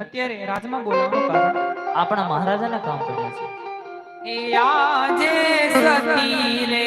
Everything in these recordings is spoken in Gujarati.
અત્યારે રાજમાં બોલાવવાનું કારણ આપણા મહારાજાના કામ પડ્યા છે. એ આજે સતી રે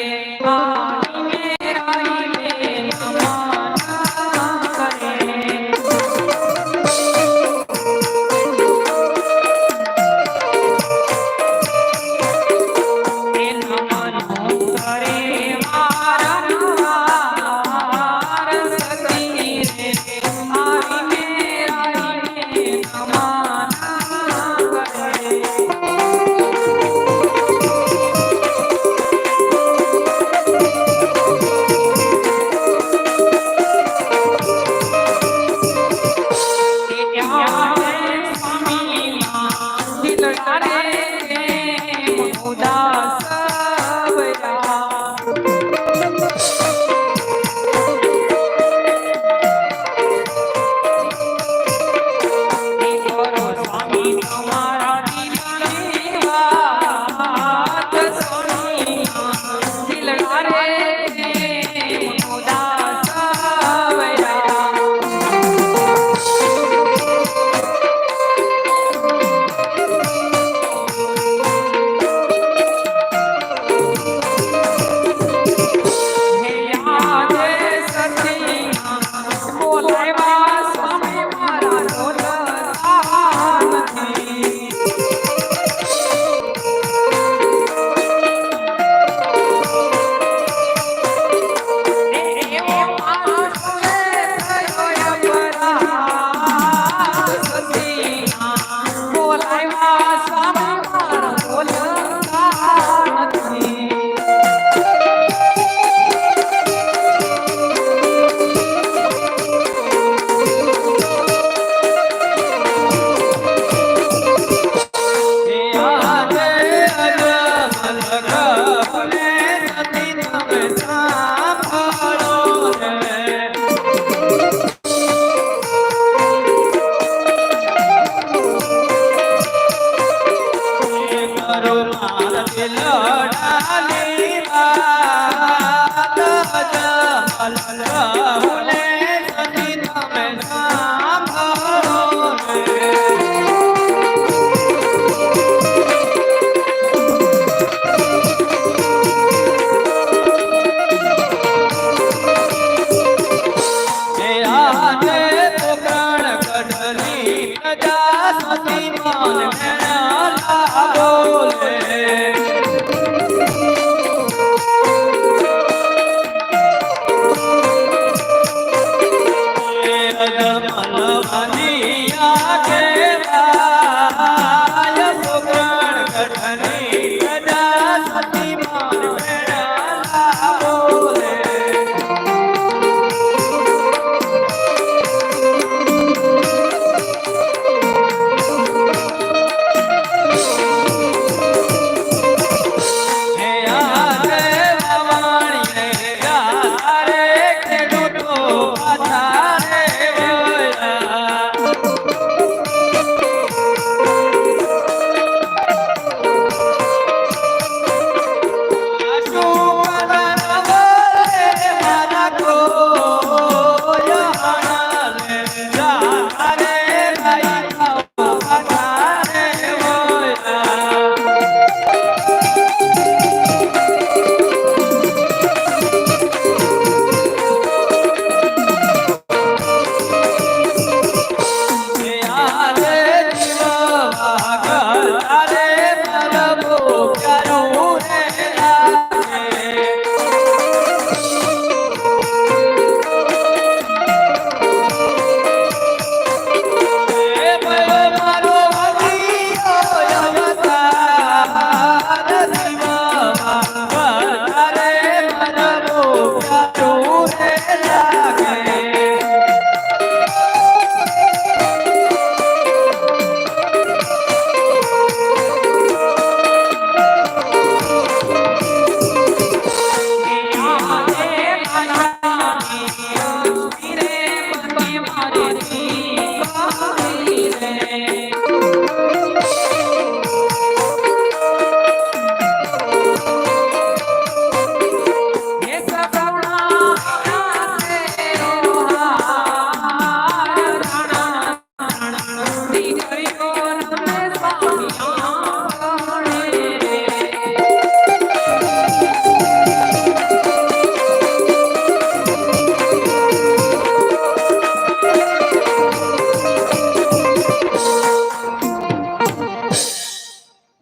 બોલે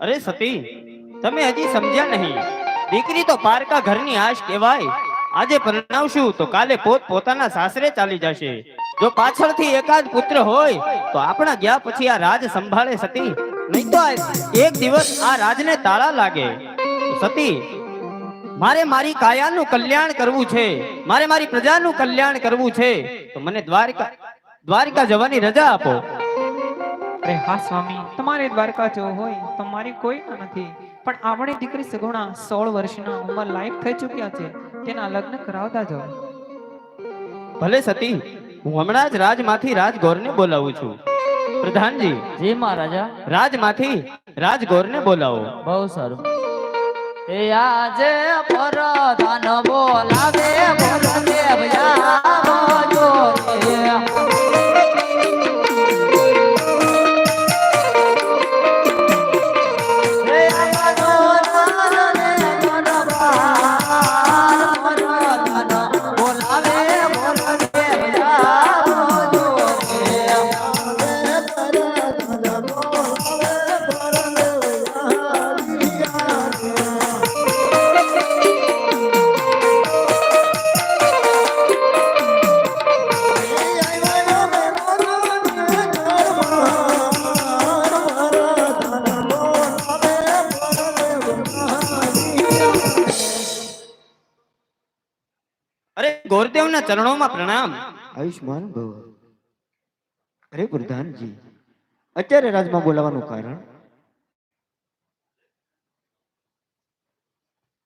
સતી, તમે હજી સમજ્યા નહીં. દીકરી તો પારકા ઘરની આશ કહેવાય. આજે પરણાવશું તો કાલે પોત પોતાના સાસરે ચાલી જશે. જો પાછળથી એકાદ પુત્ર હોય, તો આપણા ગયા પછી આ રાજ સંભાળે સતી. નહીં તો એક દિવસ આ રાજને તાળા લાગે. સતી, મારે મારી કાયાનું કલ્યાણ કરવું છે. મારે મારી પ્રજાનું કલ્યાણ કરવું છે. તો મને દ્વારકા દ્વારકા જવાની રજા આપો. અરે હા સ્વામી તમારે દ્વારકા જવું હોય તો મારી કોઈ નથી. પણ આપણે દીકરી સગુણા સોળ વર્ષના ઉંમર લાયક થઈ ચૂક્યા છે. તેના લગ્ન કરાવતા જાઓ. ભલે સતી હું હમણાં જ રાજમાંથી રાજગોરને બોલાવું છું. પ્રધાનજી જી મહારાજા. રાજમાંથી રાજગોરને બોલાવો. બહુ સારું. એ આજે પરધાન બોલાવે બોલાવે આવજો ગોરદેવના ચરણોમાં પ્રણામ. આયુષ્માન ભવ. અરે પ્રધાનજી અત્યારે રાજમાં બોલાવાનું કારણ?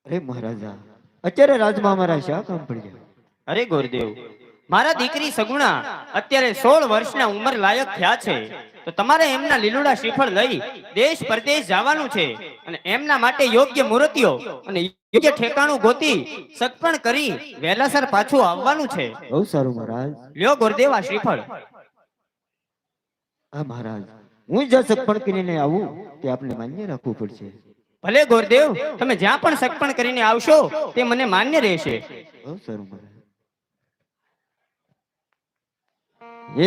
અરે મહારાજા અત્યારે રાજમાં અમારા શા કામ પડ્યા અરે ગોરદેવ મારા દીકરી સગુણા અત્યારે સોળ વર્ષના ઉંમર લાયક થયા છે. તો તમારે એમના લીલુડા શ્રીફળ લઈ દેશ પરદેશ જવાનું છે અને એમના માટે યોગ્ય મૂર્તિઓ અને યોગ્ય ઠેકાણું ગોતી સત્પણ કરી વેલાસર પાછું આવવાનું છે. બહુ સારું મહારાજ. લ્યો ગુરુદેવ આ શ્રીફળ. હા મહારાજ. હું જ્યાં સત્પણ કરીને આવું તે આપને માન્ય રાખવું પડશે. ભલે ગુરુદેવ તમે જ્યાં પણ સત્પણ કરીને આવશો તે મને માન્ય રહેશે. બહુ સારું મહારાજ.